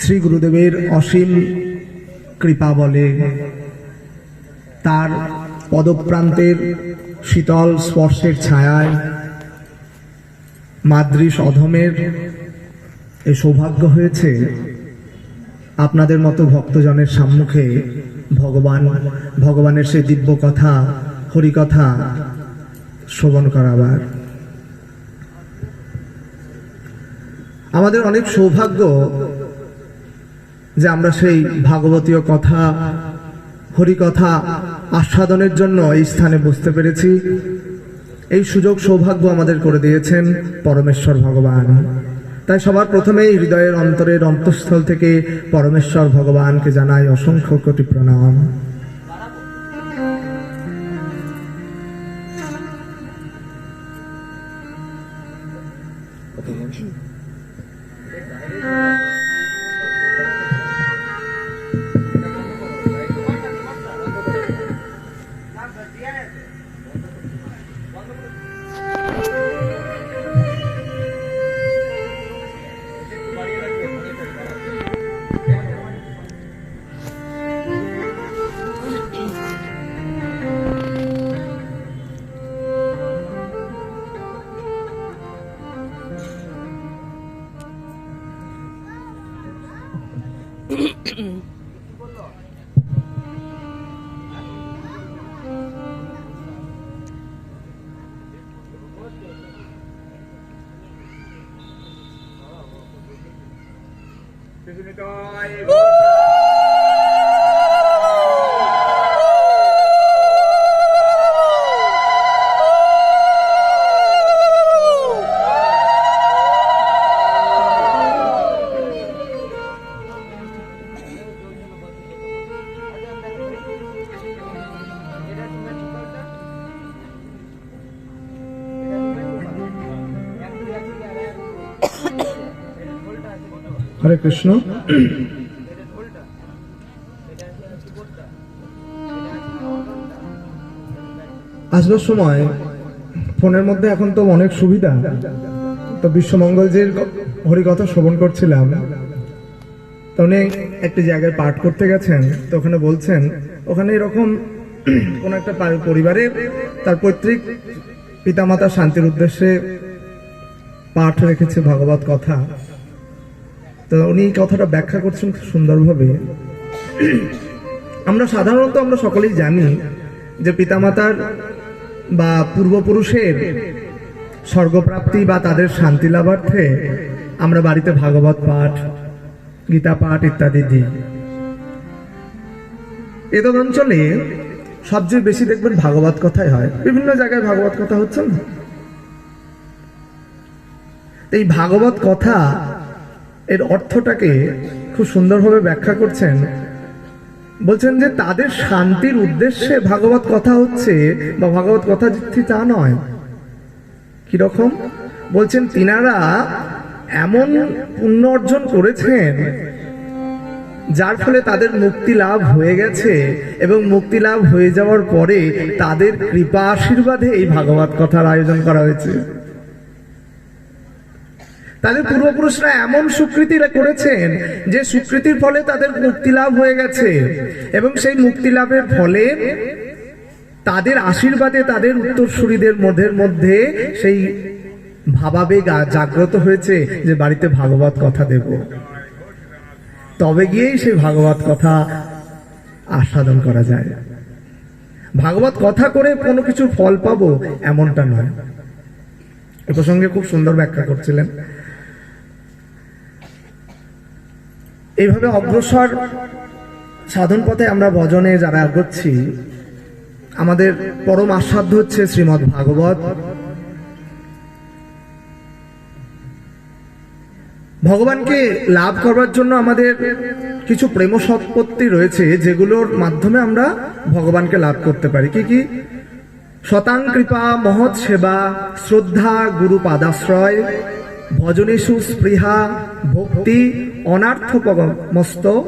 শ্রী গুরুদেবের অসীম কৃপা বলে তার পদপ্রান্তের শীতল স্পর্শের ছায়ায় মাদ্রিস অধমের এই সৌভাগ্য হয়েছে আপনাদের মতো ভক্তজনের সম্মুখে ভগবান, ভগবানের সেই দিব্য কথা, হরিকথা শ্রবণ করাবার। আমাদের অনেক সৌভাগ্য যে আমরা সেই ভাগবতীয় কথা, হরিকথা আস্বাদনের জন্য এই স্থানে বুঝতে পেরেছি। এই সুযোগ সৌভাগ্য আমাদের করে দিয়েছেন পরমেশ্বর ভগবান। তাই সবার প্রথমেই হৃদয়ের অন্তরের অন্তঃস্থল থেকে পরমেশ্বর ভগবানকে জানাই অসংখ্য কোটি প্রণাম। হরে কৃষ্ণ আসবার সময় ফোনের মধ্যে এখন তো অনেক সুবিধা। তো বিশ্বমঙ্গলজির হরিকথা শ্রবণ করছিলাম। তো উনি একটি জায়গায় পাঠ করতে গেছেন, তো ওখানে বলছেন, ওখানে এরকম কোন একটা পরিবারে তার পৈতৃক পিতামাতা শান্তির উদ্দেশ্যে পাঠ রেখেছে ভগবত কথা। তো উনি এই কথাটা ব্যাখ্যা করছেন সুন্দরভাবে। আমরা সাধারণত আমরা সকলেই জানি যে পিতামাতার বা পূর্বপুরুষের স্বর্গপ্রাপ্তি বা তাদের শান্তি লাভার্থে আমরা বাড়িতে ভাগবত পাঠ, গীতা পাঠ ইত্যাদি দিই। এতদ অঞ্চলে সবচেয়ে বেশি দেখবেন ভাগবত কথাই হয়। বিভিন্ন জায়গায় ভাগবত কথা হচ্ছে না? এই ভাগবত কথা এর অর্থটাকে খুব সুন্দরভাবে ব্যাখ্যা করছেন বলছেন যে তাদের শান্তির উদ্দেশ্যে ভাগবত কথা হচ্ছে বা ভাগবত কথা দিচ্ছি তা নয়। কীরকম বলছেন, তিনারা এমন পুণ্য অর্জন করেছেন যার ফলে তাদের মুক্তি লাভ হয়ে গেছে এবং মুক্তি লাভ হয়ে যাওয়ার পরে তাদের কৃপা আশীর্বাদে এই ভাগবত কথার আয়োজন করা হয়েছে। তাদের পূর্বপুরুষরা এমন স্বীকৃতি করেছেন যে স্বীকৃতির ফলে তাদের মুক্তি লাভ হয়ে গেছে। এবং সেই মুক্তি লাভের ফলে তাদের আশীর্বাদে তাদের উত্তরসূরিদের মধ্যের মধ্যে সেই ভাবাবেগ জাগ্রত হয়েছে যে বাড়িতে ভাগবত কথা দেব। তবে গিয়েই সেই ভাগবত কথা আস্বাদন করা যায়। ভাগবত কথা করে কোনো কিছু ফল পাবো এমনটা নয়। এ প্রসঙ্গে খুব সুন্দর ব্যাখ্যা করছিলেন। এইভাবে অগ্রসর সাধন পথে আমরা ভজনে যারা এগোচ্ছি, আমাদের পরম আস্বাদ্য হচ্ছে শ্রীমৎ ভাগবত। ভগবানকে লাভ করবার জন্য আমাদের কিছু প্রেম সম্পত্তি রয়েছে, যেগুলোর মাধ্যমে আমরা ভগবানকে লাভ করতে পারি। কি কি? শতাং কৃপা, মহৎ সেবা, শ্রদ্ধা গুরু পাদাশ্রয় ভজনেশু স্পৃহা ভক্তি অনার্থপমস্ত।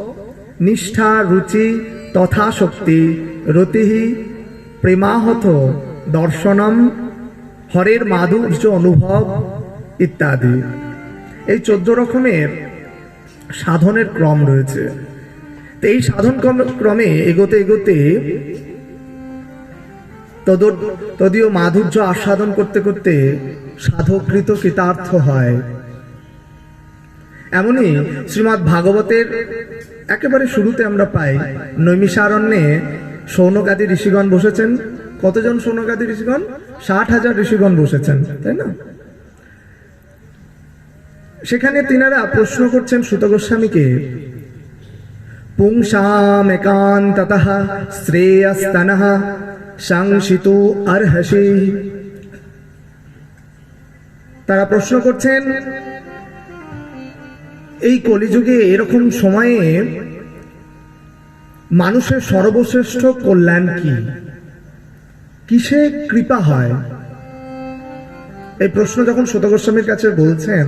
নিষ্ঠা রুচি তথা শক্তি রতিহি প্রেমাহত দর্শনম, হরের মাধুর্য অনুভব ইত্যাদি। এই চোদ্দ রকমের সাধনের ক্রম রয়েছে। তো এই সাধন ক্রমে এগোতে এগোতে তদ- তদীয় মাধুর্য আস্বাদন করতে করতে সাধকৃত কৃতার্থ হয়। এমনই শ্রীমৎ ভাগবতের একেবারে শুরুতে আমরা পাই, নৈমিষারণ্যে সৌনকাদি ঋষিগণ বসেছেন। কতজন সৌনকাদি ঋষিগণ? ষাট হাজার ঋষিগণ বসেছেন, তাই না? সেখানে তিনারা প্রশ্ন করছেন সুত গোস্বামীকে পুংসাম একান্তত শ্রেয়স্তন সংসিতু অর্হসি। তারা প্রশ্ন করছেন, এই কলিযুগে এরকম সময়ে মানুষের সর্বশ্রেষ্ঠ কল্যাণ কি? কিসে কৃপা হয়? এই প্রশ্ন যখন গোস্বামীর কাছে বলছেন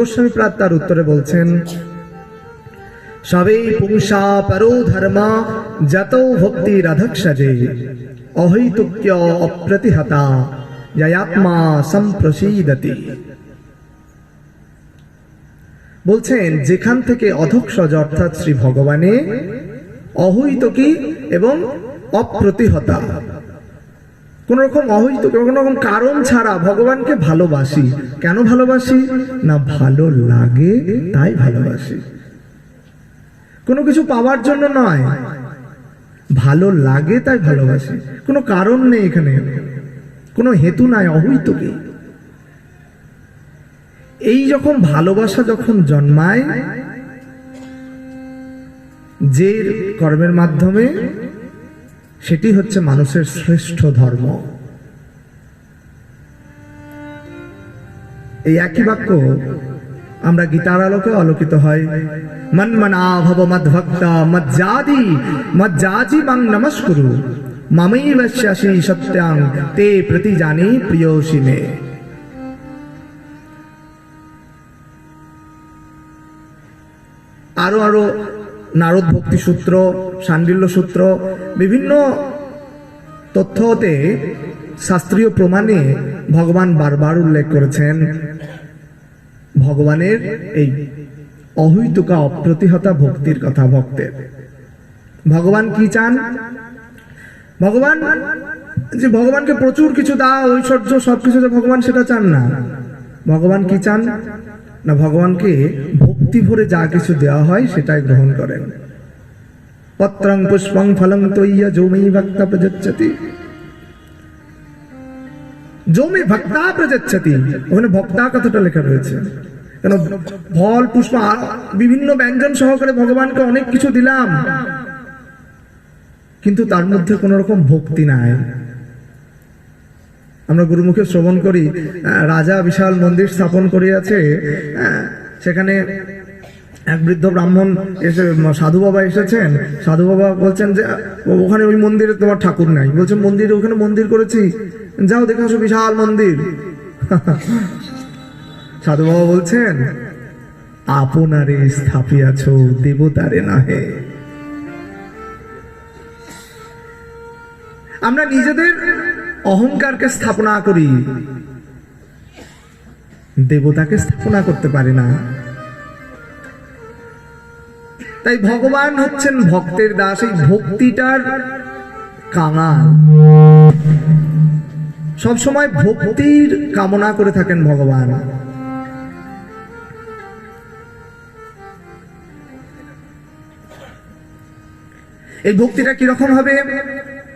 গোস্বামী প্রাত তার উত্তরে বলছেন, সবে পুংসা পরো ধর্মা, যত ভক্তি রাধক্ষজে অহৈতুক্য অপ্রতিহতা। জয়াত্মা সম্প্রসীদতি বলছেন, যেখান থেকে অধক্ষজ অর্থাৎ শ্রী ভগবানে অহৈতকী এবং অপ্রতিহতা? কোন রকম অহৈতুক কোন রকম কারণ ছাড়া ভগবানকে ভালোবাসি। কেন ভালোবাসি? না ভালো লাগে, তাই ভালোবাসি। কোনো কিছু পাওয়ার জন্য নয়। ভালো লাগে, তাই ভালোবাসি। কোনো কারণ নেই এখানে। কোনো হেতু নাই অহৈতুকী এই যখন ভালোবাসা যখন জন্মায় যে কর্মের মাধ্যমে, সেটি হচ্ছে মানুষের শ্রেষ্ঠ ধর্ম। এই একই বাক্য আমরা গীতার আলোকে আলোকিত হয়। মন মনা ভব মদ্ভক্তা মজ্জাদি, মজ্জাজি মাং নমস্কুরু। মামই বশ্যাসি সত্যাং তে প্রতি জানি প্রিয়সী মে। আরও আরও নারদ ভক্তি সূত্র, সান্ডিল্য সূত্র, বিভিন্ন তথ্যতে শাস্ত্রীয় প্রমাণে ভগবান বারবার উল্লেখ করেছেন। ভগবানের এই অহৈতুকা অপ্রতিহতা ভক্তির কথা ভক্তের। ভগবান কি চান? ভগবান, যে ভগবানকে প্রচুর কিছু দাও, ঐশ্বর্য, সবকিছু যে ভগবান, সেটা চান না। ভগবান কি চান? না, ভগবানকে ভক্তি ভরে যা কিছু দেওয়া হয়, সেটাই গ্রহণ করেন। পত্রং পুষ্পং ফলং তৈয়া যৌময়ী ভক্তা প্রযচ্ছতি যৌমে ভক্তা প্রযচ্ছতি ওখানে ভক্তা কথাটা লেখা রয়েছে। কেন, ফল, পুষ্প বিভিন্ন ব্যঞ্জন সহকারে ভগবানকে অনেক কিছু দিলাম। কিন্তু তার মধ্যে কোন রকম ভক্তি নাই। আমরা গুরুমুখে শ্রবণ করি রাজা বিশাল মন্দির স্থাপন করিয়াছে সেখানে এক বৃদ্ধ ব্রাহ্মণ এসে সাধু বাবা এসেছেন। সাধু বাবা বলছেন যে, ওখানে ওই মন্দিরে তোমার ঠাকুর নাই। বলছে, মন্দিরে ওখানে মন্দির করেছি। যাও, দেখে আসো বিশাল মন্দির। সাধু বাবা বলছেন, আপনারে স্থাপিয়াছ, দেবতারে নহে। আমরা নিজেদের অহংকারকে স্থাপনা করি। দেবতাকে স্থাপনা করতে পারি না। তাই ভগবান হচ্ছেন ভক্তের দাস। এই ভক্তিটার কাঙাল। সবসময় ভক্তির কামনা করে থাকেন ভগবান। এই ভক্তিটা কীরকম হবে?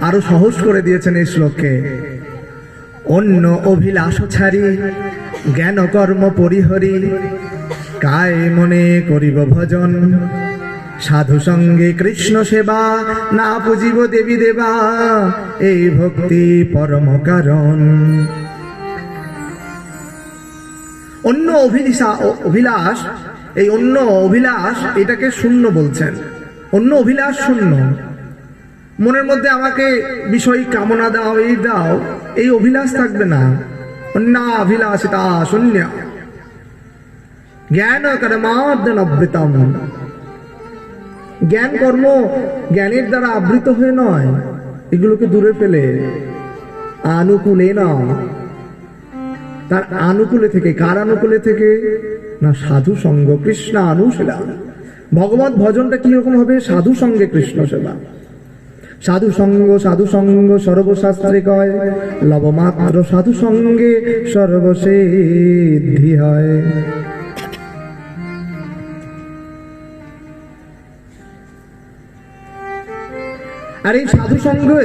আরও সহজ করে দিয়েছেন এই শ্লোককে। অন্য অভিলাষ ছাড়ি, জ্ঞান কর্ম পরিহরি, কায় মনে করিব ভজন। সাধু সঙ্গে কৃষ্ণ সেবা, না পুজিব দেবী দেবা, এই ভক্তি পরম কারণ। অন্য অভিলিষা অভিলাষ, এই অন্য অভিলাষ এটাকে শূন্য বলছেন। অন্য অভিলাষ শূন্য। মনের মধ্যে আমাকে বিষয় কামনা দাও, এই দাও, এই অভিলাষ থাকবে না। অন্য অভিলাষিতা শূন্য জ্ঞান কর্মার্দনবৃতম জ্ঞান কর্ম জ্ঞানের দ্বারা আবৃত হয়ে নয়, এগুলোকে দূরে ফেলে। আনুকূলে না। তার আনুকূলে থেকে, কার আনুকূলে থেকে? না, সাধু সঙ্গ কৃষ্ণ অনুশীলা ভগবত ভজনটা কীরকম হবে? সাধু সঙ্গে কৃষ্ণ সেবা সাধু সঙ্গ সাধু সঙ্গ সর্বশাস্ত্রে কয়। লবমাত্র সাধু সঙ্গে সর্বসিদ্ধি হয়। আর এই সাধু সঙ্গে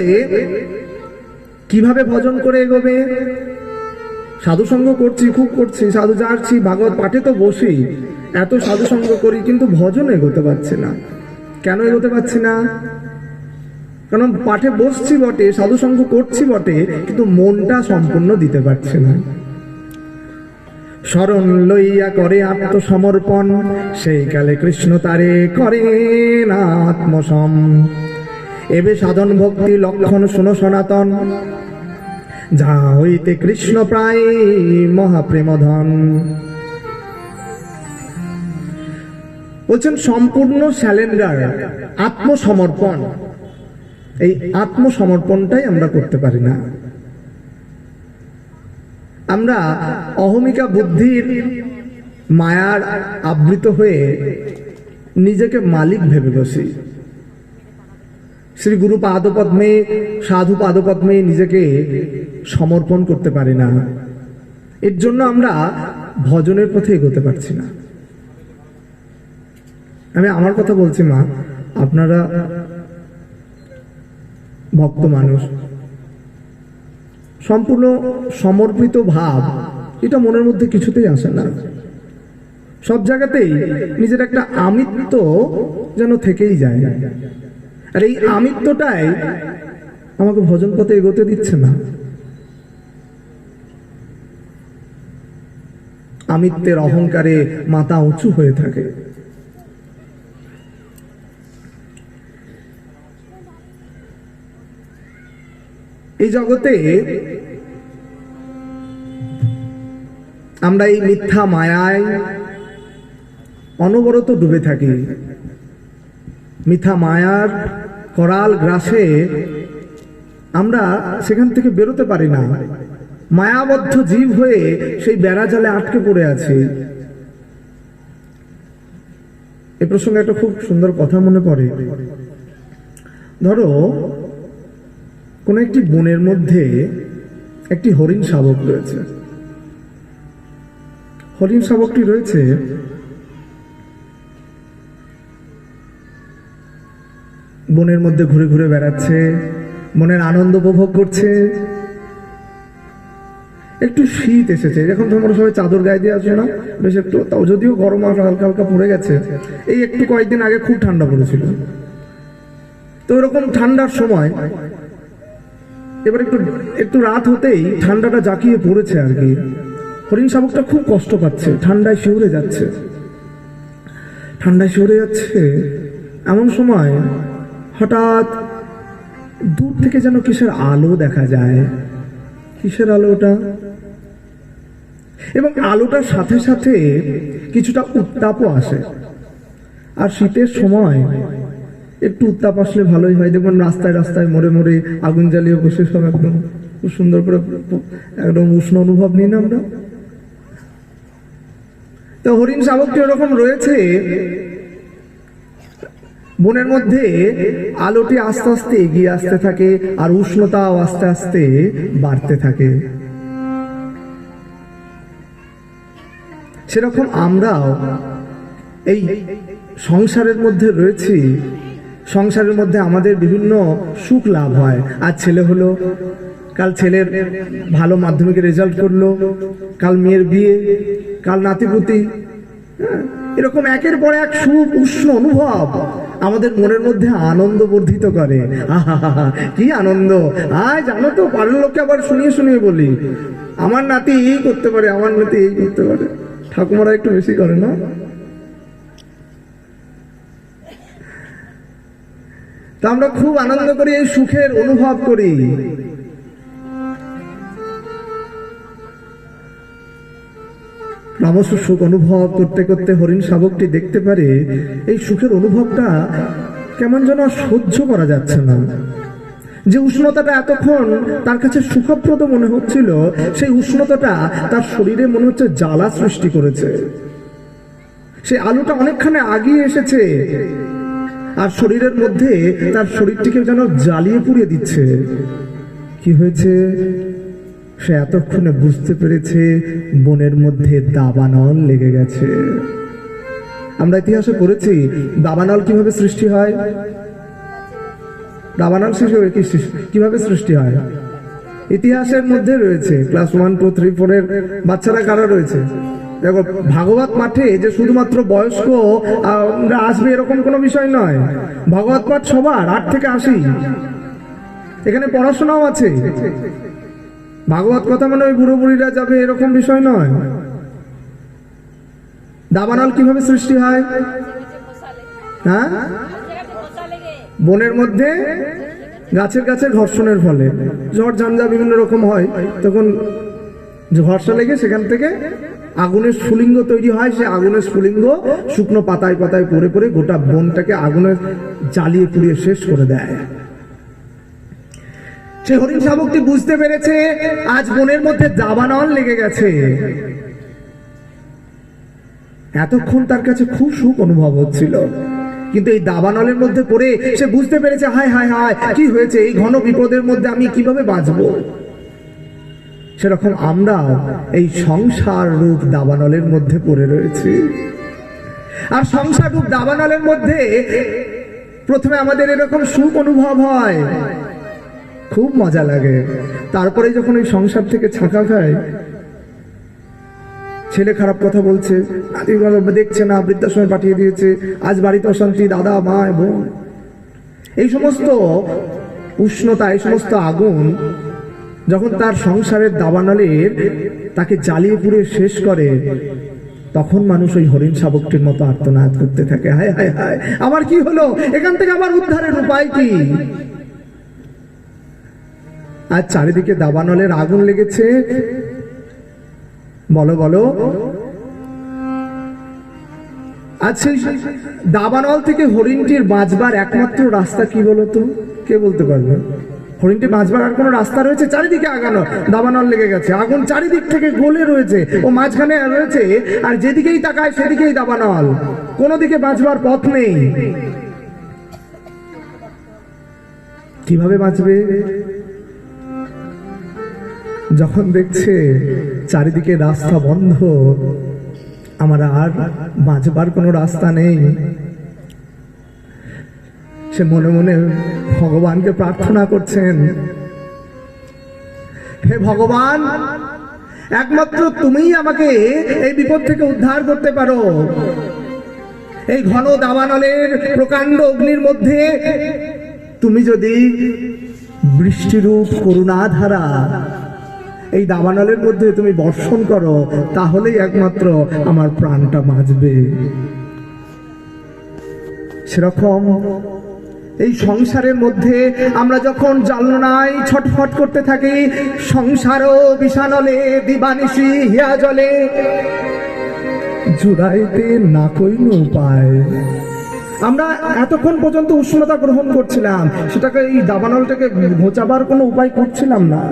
কীভাবে ভজন করে এগোবে? সাধু সঙ্গ করছি, খুব করছি, সাধু যাচ্ছি ভাগবত পাঠে তো বসি। এত সাধু সঙ্গ করি, কিন্তু ভজন এগোতে পারছি না। কেন এগোতে পারছি না? কারণ পাঠে বসছি বটে সাধু সঙ্গ করছি বটে, কিন্তু মনটা সম্পূর্ণ দিতে পারছে না। শরণ লইয়া করে আত্মসমর্পণ, সেই কালে কৃষ্ণ তারে করে না আত্মসম। এবে সাধন ভক্তি লক্ষণ শুনো সনাতন। যা হইতে কৃষ্ণ প্রায় মহাপ্রেমধন। বলছেন, সম্পূর্ণ স্যালেন্ডার, আত্মসমর্পণ। এই আত্মসমর্পণটাই আমরা করতে পারি না। আমরা অহমিকা বুদ্ধির মায়ার আবৃত হয়ে নিজেকে মালিক ভেবে বসি। শ্রী গুরু পাদপদ্মে, সাধু পাদপদ্মে নিজেকে সমর্পণ করতে পারি না। এর জন্য আমরা ভজনের পথে এগোতে পারছি না। আমি আমার কথা বলছি মা, আপনারা ভক্ত মানুষ। সম্পূর্ণ সমর্পিত ভাব, এটা মনের মধ্যে কিছুতেই আসে না। সব জায়গাতেই নিজের একটা আমিত্ব যেন থেকেই যায়। আর এই আমিত্বটাই আমাকে ভজন পথে এগোতে দিচ্ছে না। আমিত্বের অহংকারে মাথা উঁচু হয়ে থাকে। এই জগতে আমরা এই মিথ্যা মায়ায় অনবরত ডুবে থাকি। মিথ্যা মায়ার করাল গ্রাসে আমরা সেখান থেকে বেরোতে পারি না। মায়াবদ্ধ জীব হয়ে সেই বেড়া জালে আটকে পড়ে আছে। এ প্রসঙ্গে একটা খুব সুন্দর কথা মনে পড়ে। ধরো কোন একটি বনের মধ্যে একটি হরিণ শাবক রয়েছে। হরিণ শাবকটি রয়েছে বনের মধ্যে ঘুরে ঘুরে বেড়াচ্ছে মনের আনন্দ উপভোগ করছে। একটু শীত এসেছে, এখন তোমরা সবাই চাদর গায়ে দিয়ে আসো না, বেশ একটু, তাও যদিও গরম হালকা হালকা পড়ে গেছে। এই একটু কয়েকদিন আগে খুব ঠান্ডা পড়েছিল। তো এরকম ঠান্ডার সময় এবার একটু একটু রাত হতেই ঠান্ডাটা জাকিয়ে পড়েছে আর কি। হরিণ শাবকটা খুব কষ্ট পাচ্ছে, ঠান্ডায় শিউরে যাচ্ছে। ঠান্ডায় শিউরে যাচ্ছে এমন সময় হঠাৎ দূর থেকে যেন কিসের আলো দেখা যায়। কিসের আলো ওটা এবং আলোটার সাথে সাথে কিছুটা উত্তাপও আসে। আর শীতের সময় একটু উত্তাপ আসলে ভালোই হয়। দেখবেন রাস্তায় রাস্তায় মোড়ে মোড়ে আগুন জ্বালিয়ে বসে সব একদম খুব সুন্দর করে একদম উষ্ণ অনুভব নিই না আমরা। তো হরিণ শাবকটি ওরকম রয়েছে? বনের মধ্যে আলোটি আস্তে আস্তে এগিয়ে আসতে থাকে আর উষ্ণতাও আস্তে আস্তে বাড়তে থাকে। সেরকম আমরাও এই সংসারের মধ্যে রয়েছি। সংসারের মধ্যে আমাদের বিভিন্ন সুখ লাভ হয়। আর ছেলে হলো কাল ছেলের ভালো মাধ্যমিকের রেজাল্ট করল কাল মেয়ের বিয়ে কাল নাতিপুতি। হ্যাঁ, এরকম একের পর এক সুখ উষ্ণ অনুভব আমাদের মনের মধ্যে আনন্দ বর্ধিত করে। কি আনন্দ। আয় জানো তো পাড়ার লোককে আবার শুনিয়ে শুনিয়ে বলি আমার নাতি এই করতে পারে আমার নাতি এই করতে পারে। ঠাকুমারা একটু বেশি করে না? তা আমরা খুব আনন্দ করি, এই সুখের অনুভব করি। ক্রমশ সুখ অনুভব করতে করতে হরিণ শাবকটি দেখতে পারে, এই সুখের অনুভবটা কেমন যেন সহ্য করা যাচ্ছে না। যে উষ্ণতাটা এতক্ষণ তার কাছে সুখপ্রদ মনে হচ্ছিল, সেই উষ্ণতাটা তার শরীরে মনে হচ্ছে জ্বালা সৃষ্টি করেছে। সেই আলোটা অনেকখানি আগিয়ে এসেছে। আর শরীরের মধ্যে তার শরীরটিকে যেন জ্বালিয়ে পুড়িয়ে দিচ্ছে। কি হয়েছে? সে এতক্ষণে বুঝতে পেরেছে বনের মধ্যে দাবানল লেগে গেছে। আমরা ইতিহাসে পড়েছি, দাবানল কীভাবে সৃষ্টি হয়? দাবানল সৃষ্টি কি? কীভাবে সৃষ্টি হয়? ইতিহাসের মধ্যে রয়েছে, class one, two, three four এর বাচ্চারা কারা রয়েছে? দেখো, ভাগবত পাঠে যে শুধুমাত্র বয়স্ক আসবে এরকম কোনো বিষয় নয়। ভাগবত পাঠ সবার, আট থেকে আশি। এখানে পড়াশোনাও আছে। ভাগবত কথা মানে ওই বুড়ো বুড়িরা যাবে এরকম বিষয় নয়। দাবানল কীভাবে সৃষ্টি হয়? হ্যাঁ? বনের মধ্যে, গাছের গাছে ঘর্ষণের ফলে। ঝড়, ঝঞ্ঝা বিভিন্ন রকম হয়। তখন ঘর্ষা লেগে সেখান থেকে আগুনের স্ফুলিঙ্গ তৈরি হয়, সে আগুনের স্ফুলিঙ্গ শুকনো পাতায় পাতায় পড়ে পড়ে গোটা বনটাকে আগুনের জ্বালিয়ে পুড়িয়ে শেষ করে দেয়। সে হরিণ শাবকটি বুঝতে পেরেছে, আজ বনের মধ্যে দাবানল লেগে গেছে। এতক্ষণ তার কাছে খুব সুখ অনুভব হচ্ছিল। কিন্তু এই দাবানলের মধ্যে পড়ে সে বুঝতে পেরেছে, হায় হায় হায়, কি হয়েছে? এই ঘন বিপদের মধ্যে আমি কীভাবে বাঁচবো? সেরকম আমরা এই সংসার রূপ দাবানলের মধ্যে পড়ে রয়েছি। আর সংসার রূপ দাবানলের মধ্যে প্রথমে আমাদের এরকম সুখ অনুভব হয়। খুব মজা লাগে। তারপরে যখন ওই সংসার থেকে ছাঁকা খায় ছেলে খারাপ কথা বলছে দেখছে না, বৃদ্ধাশ্রমে পাঠিয়ে দিয়েছে, আজ বাড়িতে অশান্তি, দাদা, মা, বোন। এই সমস্ত উষ্ণতা, এই সমস্ত আগুন যখন তার সংসারের দাবানলের তাকে জ্বালিয়ে পুড়ে শেষ করে, তখন মানুষ ওই হরিণ শাবকটির মতো আর্তনাদ করতে থাকে। হায় হায় হায়, আমার কি হলো? এখান থেকে আমার উদ্ধারের উপায় কি? আর চারিদিকে দাবানলের আগুন লেগেছে। বলো বলো। আজ সেই দাবানল থেকে হরিণটির বাঁচবার একমাত্র রাস্তা কি বলতো কে বলতে পারবে? হরিণটি বাঁচবার আর কোনো রাস্তা রয়েছে, চারিদিকে আগানো, দাবানল লেগে গেছে। আগুন চারিদিক থেকে গলে রয়েছে ও মাঝখানে রয়েছে, আর যেদিকেই তাকায় সেদিকেই দাবানল। কোনো দিকে বাঁচবার পথ নেই। কীভাবে বাঁচবে? যখন দেখছে চারিদিকে রাস্তা বন্ধ, আমার আর বাঁচবার কোনো রাস্তা নেই। সে মনে মনে ভগবানকে প্রার্থনা করছেন। হে ভগবান, একমাত্র তুমিই আমাকে এই বিপদ থেকে উদ্ধার করতে পারো। এই ঘন দাবানলের প্রকাণ্ড অগ্নির মধ্যে তুমি যদি বৃষ্টিরূপ করুণাধারা এই দাবানলের মধ্যে তুমি বর্ষণ করো, তাহলেই একমাত্র আমার প্রাণটা বাঁচবে। সেরকম এই সংসারের মধ্যে আমরা যখন জালনায় ছটফট করতে থাকি, সংসারও বিষানলে, দিবানিশি হিয়া জলে জুড়াইতে না কইন উপায়। আমরা এতক্ষণ পর্যন্ত উষ্ণতা গ্রহণ করছিলাম, সেটাকে এই দাবানলটাকে ঘোচাবার কোনো উপায় করছিলাম না।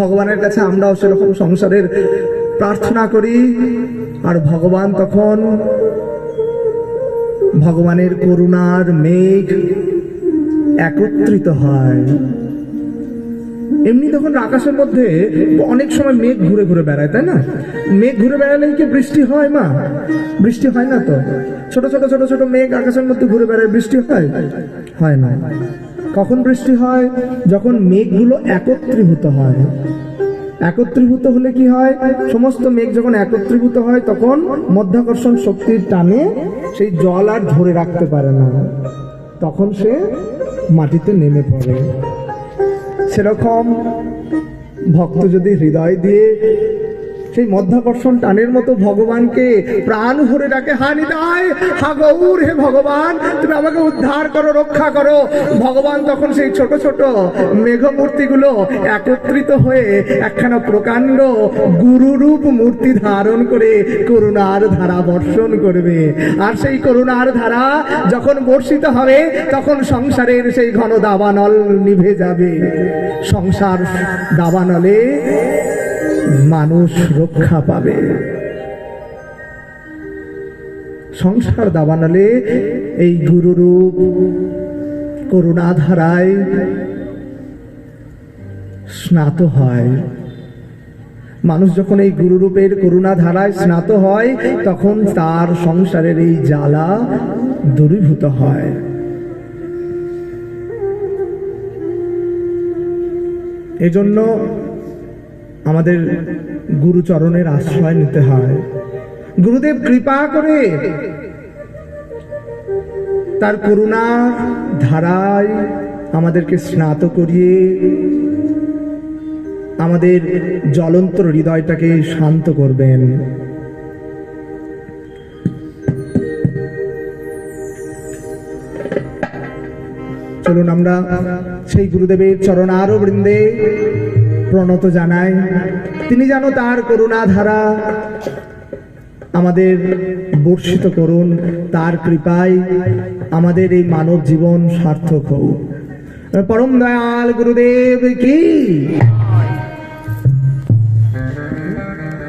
ভগবানের কাছে আমরাও সেরকম সংসারের প্রার্থনা করি। আর ভগবান তখন ভগবানের করুণার মেঘ একত্রিত হয়। এমনি তখন আকাশের মধ্যে অনেক সময় মেঘ ঘুরে ঘুরে বেড়ায়, তাই না? মেঘ ঘুরে বেড়ালেই কি বৃষ্টি হয়, মা? বৃষ্টি হয় না তো? ছোট ছোট ছোট ছোট মেঘ আকাশের মধ্যে ঘুরে বেড়ায়, বৃষ্টি হয়? হয় না। কখন বৃষ্টি হয়? যখন মেঘগুলো একত্রীভূত হয়। একত্রীভূত হলে কি হয়? সমস্ত মেঘ যখন একত্রীভূত হয়, তখন মধ্যাকর্ষণ শক্তির টানে সেই জল আর ধরে রাখতে পারে না। তখন সে মাটিতে নেমে পড়ে। সেরকম ভক্ত যদি হৃদয় দিয়ে সেই মধ্যাকর্ষণ টানের মতো ভগবানকে প্রাণ ভরে ডাকে হানি দায় হা গৌর, হে ভগবান, তুমি আমাকে উদ্ধার করো, রক্ষা করো। ভগবান তখন সেই ছোট ছোট মেঘমূর্তিগুলো একত্রিত হয়ে একখানা প্রকাণ্ড গুরুরূপ মূর্তি ধারণ করে করুণার ধারা বর্ষণ করবে। আর সেই করুণার ধারা যখন বর্ষিত হবে, তখন সংসারের সেই ঘন দাবানল নিভে যাবে। সংসার দাবানলে মানুষ রক্ষা পাবে। সংসার দাবানালে এই গুরুরূপ করুণাধারায় স্নাত হয়। মানুষ যখন এই গুরুরূপের করুণা ধারায় স্নাত হয়, তখন তার সংসারের এই জ্বালা দূরীভূত হয়। এজন্য আমাদের গুরুচরণের আশ্রয় নিতে হয়। গুরুদেব কৃপা করে তার করুণার ধারায় আমাদেরকে স্নাত করিয়ে আমাদের জ্বলন্ত হৃদয়টাকে শান্ত করবেন। চলুন আমরা সেই গুরুদেবের চরণার বৃন্দে প্রণত জানাই, তিনি যেন তার করুণা ধারা আমাদের বর্ষিত করুন, তার কৃপায় আমাদের এই মানব জীবন সার্থক হোক। পরম দয়াল গুরুদেব কি?